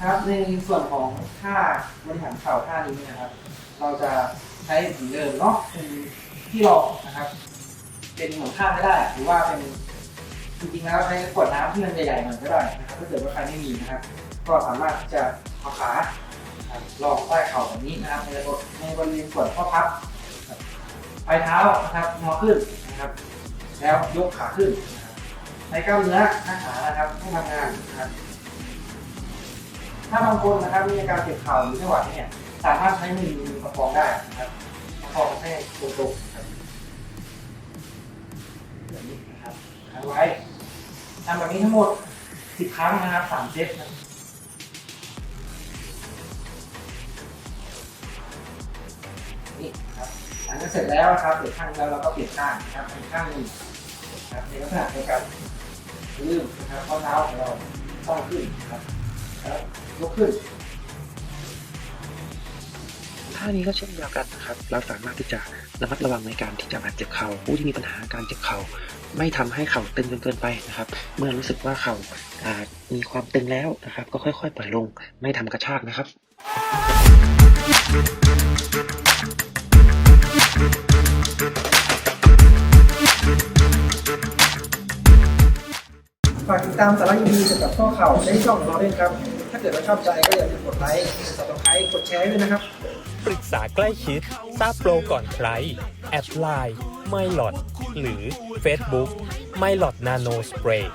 ครับในส่วนของท่าบริหารเข่าท่านี้นะครับ เราจะใช้เหมือนเดิมเนาะเป็นที่รองนะครับ เป็นหมือนท่าไม่ได้ หรือว่าเป็นจริงๆแล้วใช้ขวดน้ำที่มันใหญ่ๆหน่อยก็ได้นะครับถ้าเกิดว่าใครไม่มีนะครับ ก็สามารถจะเอาขานะครับรองใต้เข่าแบบนี้นะครับในบริในบริเวณส่วนข้อพับปลายเท้านะครับงอขึ้นนะครับ แล้วยกขาขึ้นนะครับในกล้ามเนื้อหน้าขานะครับให้ทำงานนะครับ ถ้าบางคนนะครับมีอาการเจ็บเข่าหรือไม่ไหวเนี่ยสามารถใช้มือประคองได้นะครับประคองให้ตรงๆครับแบบนี้นะครับค้างไว้ทำแบบนี้ทั้งหมด 10 ครั้งนะครับ3เซตนะนี่ครับหลังจากเสร็จแล้วนะครับเปลี่ยนข้างแล้วเราก็เปลี่ยนข้างนะครับเป็นข้างหนึ่งนะครับในลักษณะเดียวกันลืมนะครับข้อเท้าของเราต้องขึ้นนะครับ ยกขึ้นท่านี้ก็เช่นเดียวกันนะครับ เราสามารถที่จะระมัดระวังในการที่จะบาดเจ็บเข่าผู้ที่มีปัญหาการเจ็บเข่าไม่ทำให้เข่าตึงจนเกินไปนะครับ เมื่อรู้สึกว่าเข่าอ่ามีความตึงแล้วนะครับ ก็ค่อยๆปล่อยลง ไม่ทำกระชากนะครับ ฝากติดตามสาระดีๆเกี่ยวกับข้อเข่าในช่องของเราด้วยครับ ถ้าเกิดว่าชอบใจก็อย่าลืมกดไลค์กดซับสไครต์กดแชร์ด้วยนะครับ ปรึกษาใกล้ชิด ทราบโปรก่อนใคร แอดไลน์ไม่หลอด หรือ Facebook ไม่หลอดนาโนสเปรย์